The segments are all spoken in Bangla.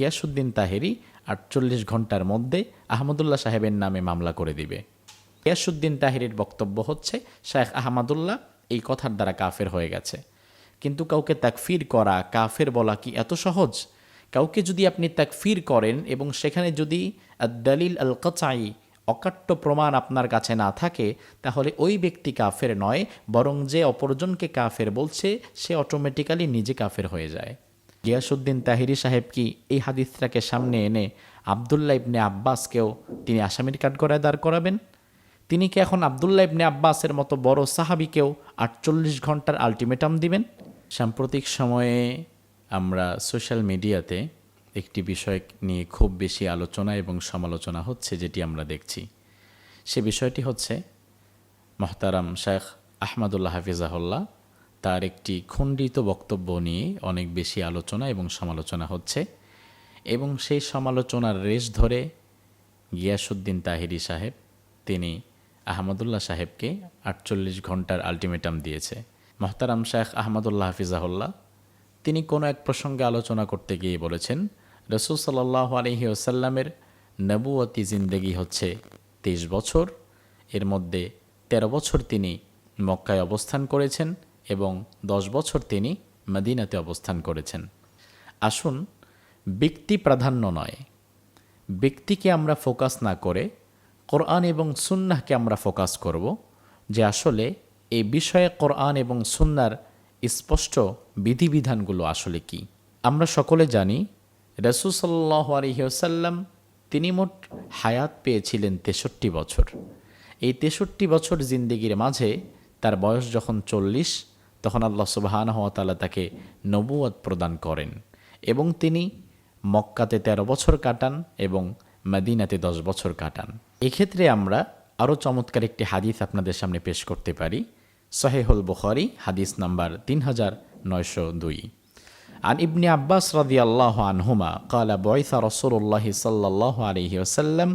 ইয়াসুদ্দিন তাহেরি আটচল্লিশ ঘণ্টার মধ্যে আহমদুল্লাহ সাহেবের নামে মামলা করে দিবে। ইয়াসুদ্দিন তাহেরির বক্তব্য হচ্ছে শেখ আহমদুল্লাহ, এই কথার দ্বারা কাফের হয়ে গেছে। কিন্তু কাউকে তাকফির করা কাফের বলা কি এত সহজ? কাউকে যদি আপনি তাকফির করেন এবং সেখানে যদি দলিল আল কচাই অকাট্য প্রমাণ আপনার কাছে না থাকে, তাহলে ওই ব্যক্তি কাফের নয়, বরং যে অপরজনকে কাফের বলছে, সে অটোমেটিক্যালি নিজে কাফের হয়ে যায়। গিয়াসুদ্দিন তাহিরি সাহেব কি এই হাদিসটাকে সামনে এনে আবদুল্লাহ ইবনে আব্বাসকেও তিনি আসামির কাঠগড়ায় দাঁড় করাবেন? তিনি কি এখন আবদুল্লাহ ইবনে আব্বাসের মতো বড় সাহাবিকেও আটচল্লিশ ঘণ্টার আলটিমেটাম দিবেন? সাম্প্রতিক সময়ে আমরা সোশ্যাল মিডিয়াতে একটি বিষয় নিয়ে খুব বেশি আলোচনা এবং সমালোচনা হচ্ছে, যেটি আমরা দেখছি। সে বিষয়টি হচ্ছে, মহতারাম শেখ আহমদুল্লাহ হাফিজাহুল্লাহ তার একটি খণ্ডিত বক্তব্য নিয়ে অনেক বেশি আলোচনা এবং সমালোচনা হচ্ছে এবং সেই সমালোচনার রেশ ধরে গিয়াসুদ্দিন তাহিরি সাহেব, তিনি আহমদুল্লাহ সাহেবকে আটচল্লিশ ঘণ্টার আলটিমেটাম দিয়েছে। মহতারাম শেখ আহমদুল্লাহ হাফিজাহুল্লাহ, তিনি কোনো এক প্রসঙ্গে আলোচনা করতে গিয়ে বলেছেন, রসুল সাল্লাহ আলহি ওসাল্লামের নবুয়তি জিন্দেগি হচ্ছে তেইশ বছর, এর মধ্যে ১৩ বছর তিনি মক্কায় অবস্থান করেছেন এবং দশ বছর তিনি মদিনাতে অবস্থান করেছেন। আসুন, ব্যক্তি প্রাধান্য নয়। ব্যক্তিকে আমরা ফোকাস না করে কোরআন এবং সুন্নাহকে আমরা ফোকাস করব যে আসলে এই বিষয়ে কোরআন এবং সুন্নার স্পষ্ট বিধিবিধানগুলো আসলে কি। আমরা সকলে জানি, রসুল সাল্লাহ আলহিউসাল্লাম তিনি মোট হায়াত পেয়েছিলেন তেষট্টি বছর। এই তেষট্টি বছর জিন্দিগির মাঝে তার বয়স যখন চল্লিশ তখন আল্লাহ সুবাহানহতালা তাকে নবুয়ত প্রদান করেন এবং তিনি মক্কাতে ১৩ বছর কাটান এবং মদিনাতে দশ বছর কাটান এক্ষেত্রে আমরা আরও চমৎকার একটি হাদিস আপনাদের সামনে পেশ করতে পারি সহেহুল বুখারি হাদিস নাম্বার তিন হাজার নয়শো দুই عن ابن عباس رضي الله عنهما قال بعث رسول الله صلى الله عليه وسلم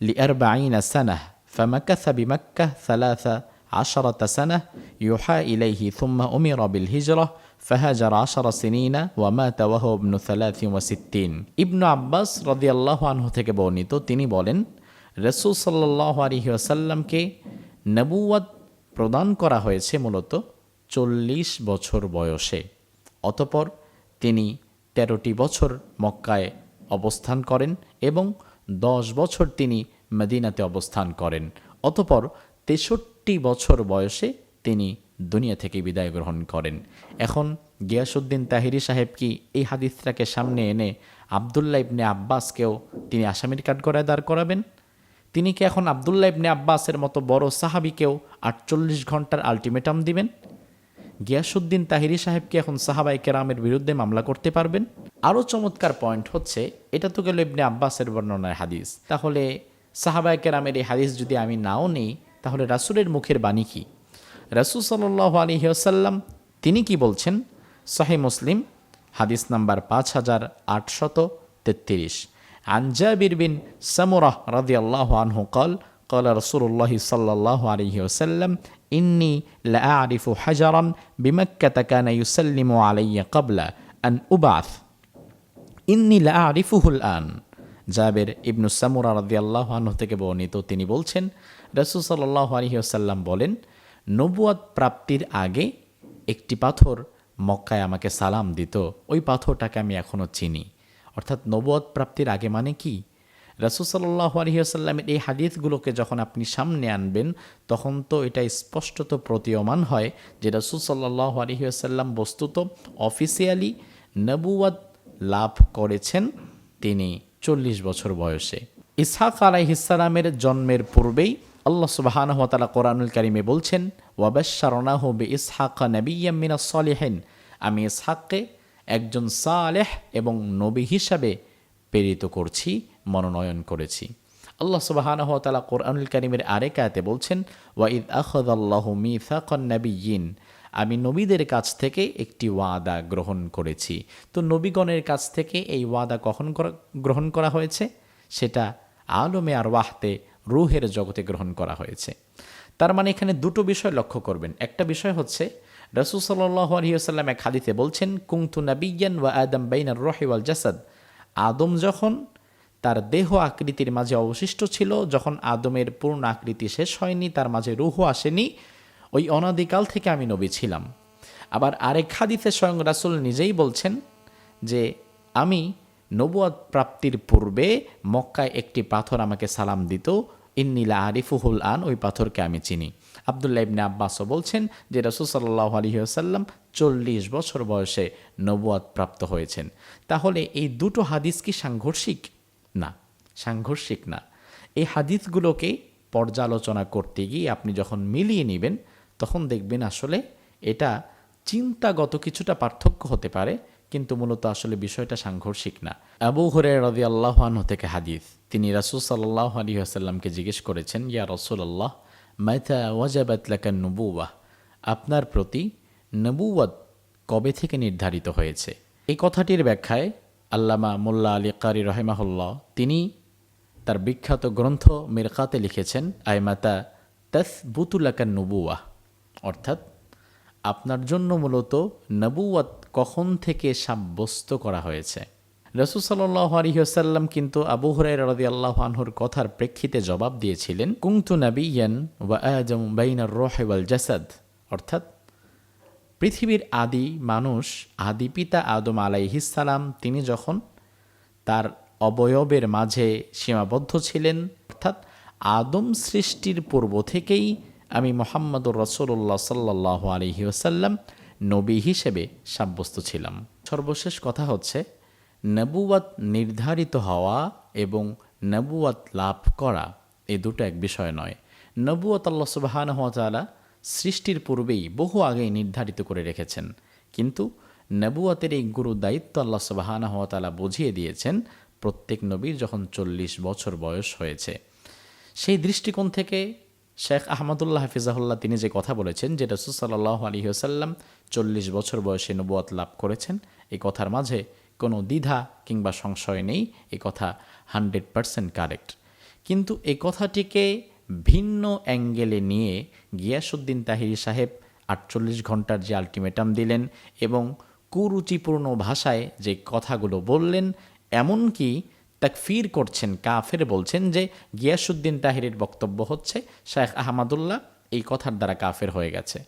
لأربعين سنة فمكث بمكة ثلاث عشرة سنة يوحى إليه ثم أمر بالهجرة فهاجر عشر سنين ومات وهو ابن ثلاث وستين ابن عباس رضي الله عنه থেকে বর্ণিত তিনি বলেন রসুল সাল্লাহ আলহি আসাল্লামকে নবুয়াদ প্রদান করা হয়েছে মূলত চল্লিশ বছর বয়সে অতপর তিনি তেরোটি বছর মক্কায় অবস্থান করেন এবং দশ বছর তিনি মদিনাতে অবস্থান করেন অতপর তেষট্টি বছর বয়সে তিনি দুনিয়া থেকে বিদায় গ্রহণ করেন। এখন গিয়াসুদ্দিন তাহিরি সাহেব কি এই হাদিসটাকে সামনে এনে আবদুল্লাহ ইবনে আব্বাসকেও তিনি আসামির কাঠগড়ায় দাঁড় করাবেন? তিনি কি এখন আবদুল্লাহ ইবনে আব্বাসের মতো বড় সাহাবিকেও আটচল্লিশ ঘণ্টার আলটিমেটাম দিবেন? গিয়াসুদ্দিন তাহিরি সাহেব কি এখন সাহাবাই কেরামের বিরুদ্ধে মামলা করতে পারবেন? আরও চমৎকার পয়েন্ট হচ্ছে, এটা তো গেল ইবনে আব্বাসের বর্ণনায় হাদিস। তাহলে সাহাবাই কেরামের এই হাদিস যদি আমি নাও নেই তাহলে রাসুলের মুখের বাণী কি রাসুল সাল্লাহ আলহিহাসাল্লাম তিনি কি বলছেন সাহি মুসলিম হাদিস নাম্বার পাঁচ হাজার আটশত তেত্রিশ عن جابر بن سمرة رضي الله عنه قال قال رسول الله صلى الله عليه وسلم إني لأعرف حجرا بمكة كان يسلم علي قبل أن أبعث ইন্নি আরিফুহুল আন জাবের ইবনু সামুরা রাদিয়াল্লাহ আনহু থেকে বর্ণিত। তিনি বলছেন, রসুল সাল্লাহ আলহিহাসাল্লাম বলেন, নবুয়াদ প্রাপ্তির আগে একটি পাথর মক্কায় আমাকে সালাম দিত। ওই পাথরটাকে আমি এখনও চিনি। অর্থাৎ নবুয়াদ প্রাপ্তির আগে মানে কি? রসুল সাল্লাহ আলহিহাসাল্লামের এই হাদিসগুলোকে যখন আপনি সামনে আনবেন, তখন তো এটা স্পষ্টত প্রতীয়মান হয় যে রসুল সাল্লাহ আলহিহাসাল্লাম বস্তুত অফিসিয়ালি নবুয়াদ লাভ করেছেন তিনি। চল্লিশ বছর বয়সে। ইসহাক আলাইহিসালামের জন্মের পূর্বেই আল্লাহ সুবাহানহতালা কোরআনুল কারিমে বলছেন ওয়াবাশারনাহ বে ইসহাক নবিয়ামিনা সলেহেন। আমি ইসহাককে একজন সালেহ এবং নবী হিসাবে প্রেরিত করছি, মনোনয়ন করেছি। আল্লাহ সুবাহানহতালা কোরআনুল কারিমের আরেক আয়াতে বলছেন ওয়াইদ আখদাল্লাহ মিথাকন নবীন আমি নবীদের কাছ থেকে একটি ওয়াদা গ্রহণ করেছি। তো নবীগণের কাছ থেকে এই ওয়াদা কখন গ্রহণ করা হয়েছে? সেটা আলমে আর ওয়াহতে রুহের জগতে গ্রহণ করা হয়েছে। তার মানে এখানে দুটো বিষয় লক্ষ্য করবেন। একটা বিষয় হচ্ছে, রসুল সাল্লাহ এক হাদিতে বলছেন কুংতু নাবিয়ান ওয়া আদম বাইনার রহে ওয়াল জাসাদ। আদম যখন তার দেহ আকৃতির মাঝে অবশিষ্ট ছিল, যখন আদমের পূর্ণ আকৃতি শেষ হয়নি, তার মাঝে রুহ আসেনি ওই অনাদিকাল থেকে আমি নবী ছিলাম। আবার আরেক হাদিসে স্বয়ং রাসুল নিজেই বলছেন যে, আমি নবুয়াদ প্রাপ্তির পূর্বে মক্কায় একটি পাথর আমাকে সালাম দিত। ইন্নিলা আরিফুহুল আন, ওই পাথরকে আমি চিনি। আবদুল্লাহ ইবনে আব্বাসও বলছেন যে, রসুল সাল্লাহ আলহিহাসাল্লাম চল্লিশ বছর বয়সে নবুয়াদ প্রাপ্ত হয়েছেন। তাহলে এই দুটো হাদিস কি সাংঘর্ষিক? না সাংঘর্ষিক না। এই হাদিসগুলোকে পর্যালোচনা করতে গিয়ে আপনি যখন মিলিয়ে নেবেন তখন দেখবেন আসলে এটা চিন্তাগত কিছুটা পার্থক্য হতে পারে, কিন্তু মূলত আসলে বিষয়টা সাংঘর্ষিক না। আবু হরে রদি আল্লাহান থেকে হাদিস, তিনি রাসুল সাল্লাহ আলী আসাল্লামকে জিজ্ঞেস করেছেন, ইয়া রসুল আল্লাহ মাইথা ওয়াজাবাত লাকান নবুয়াহ আপনার প্রতি নবুয়াত কবে থেকে নির্ধারিত হয়েছে? এই কথাটির ব্যাখ্যায় আল্লামা মোল্লা আলী কারি রহেমাহুল্লাহ, তিনি তার বিখ্যাত গ্রন্থ মিরকাতে লিখেছেন, আইমাতা তাস বুতুলাকান নবুয়াহ অর্থাৎ আপনার জন্য মূলত নবুয়াত কখন থেকে সাব্যস্ত করা হয়েছে। রসুল সাল্লাহ আলহিহাসাল্লাম কিন্তু আবু হরাই রদি আল্লাহ আনহুর কথার প্রেক্ষিতে জবাব দিয়েছিলেন কুংতু নাবিয়ান ওয়া আজম বাইনার রহেওয়াল জাসাদ। অর্থাৎ পৃথিবীর আদি মানুষ, আদি পিতা আদম আলাইহিসালাম তিনি যখন তার অবয়বের মাঝে সীমাবদ্ধ ছিলেন, অর্থাৎ আদম সৃষ্টির পূর্ব থেকেই আমি মোহাম্মদুর রসুল্লাহ সাল্লাহ আলহি ওসাল্লাম নবী হিসেবে সাব্যস্ত ছিলাম। সর্বশেষ কথা হচ্ছে নবুয়াত নির্ধারিত হওয়া এবং নবুয়াত লাভ করা এ দুটো এক বিষয় নয়। নবুয়াত আল্লাহ সুবাহান হাতালা সৃষ্টির পূর্বেই বহু আগেই নির্ধারিত করে রেখেছেন। কিন্তু নবুয়াতের এই গুরু দায়িত্ব আল্লাহ সুবাহান হাতালা বুঝিয়ে দিয়েছেন প্রত্যেক নবীর যখন চল্লিশ বছর বয়স হয়েছে। সেই দৃষ্টিকোণ থেকে শেখ আহমদুল্লাহ হাফিজাহুল্লাহ তিনি যে কথা বলেছেন, যে রসুল সাল্লাহ আলী আসাল্লাম চল্লিশ বছর বয়সে নবুয়াত লাভ করেছেন, এই কথার মাঝে কোনো দ্বিধা কিংবা সংশয় নেই এ কথা হান্ড্রেড পারসেন্ট কারেক্ট। কিন্তু এই কথাটিকে ভিন্ন অ্যাঙ্গেলে নিয়ে গিয়াসুদ্দিন তাহিরি সাহেব আটচল্লিশ ঘণ্টার যে আলটিমেটাম দিলেন এবং কুরুচিপূর্ণ ভাষায় যে কথাগুলো বললেন, এমনকি তাকফির করছেন কাফের বলছেন যে গিয়াসুদ্দিন তাহিরের বক্তব্য হচ্ছে শেখ আহমদুল্লাহ এই কথার দ্বারা কাফের হয়ে গেছে।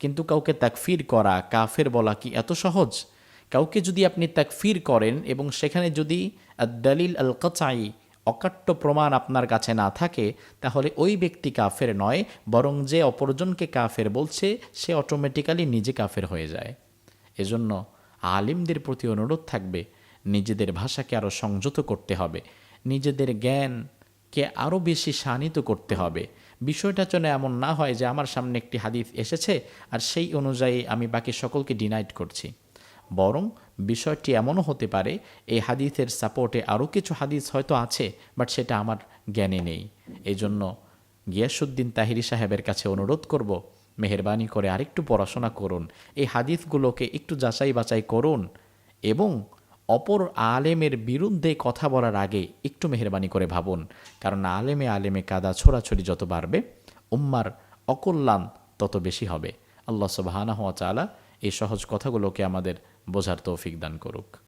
কিন্তু কাউকে তাকফির করা কাফের বলা কি এত সহজ? কাউকে যদি আপনি তাকফির করেন এবং সেখানে যদি দলিল আল কাচাই অকাট্য প্রমাণ আপনার কাছে না থাকে, তাহলে ওই ব্যক্তি কাফের নয়, বরং যে অপরজনকে কাফের বলছে, সে অটোমেটিক্যালি নিজে কাফের হয়ে যায়। এজন্য আলিমদের প্রতি অনুরোধ থাকবে নিজেদের ভাষাকে আরও সংযত করতে হবে। নিজেদের জ্ঞানকে আরও বেশি শানিত করতে হবে। বিষয়টা যেন এমন না হয় যে আমার সামনে একটি হাদিস এসেছে আর সেই অনুযায়ী আমি বাকি সকলকে ডিনাইট করছি। বরং বিষয়টি এমনও হতে পারে, এই হাদিসের সাপোর্টে আরও কিছু হাদিস হয়তো আছে বাট সেটা আমার জ্ঞানে নেই। এই জন্য গিয়াসুদ্দিন তাহিরি সাহেবের কাছে অনুরোধ করব, মেহরবানি করে আরেকটু পড়াশোনা করুন। এই হাদিসগুলোকে একটু যাচাই বাছাই করুন এবং অপর আলেমের বিরুদ্ধে কথা বলার আগে একটু মেহরবানি করে ভাবুন। কারণ আলেমে আলেমে কাদা ছোড়াছড়ি যত বাড়বে, উম্মার অকল্যাণ তত বেশি হবে। আল্লাহ সুবাহানা হওয়া চালা এই সহজ কথাগুলোকে আমাদের বোঝার তৌফিক দান করুক।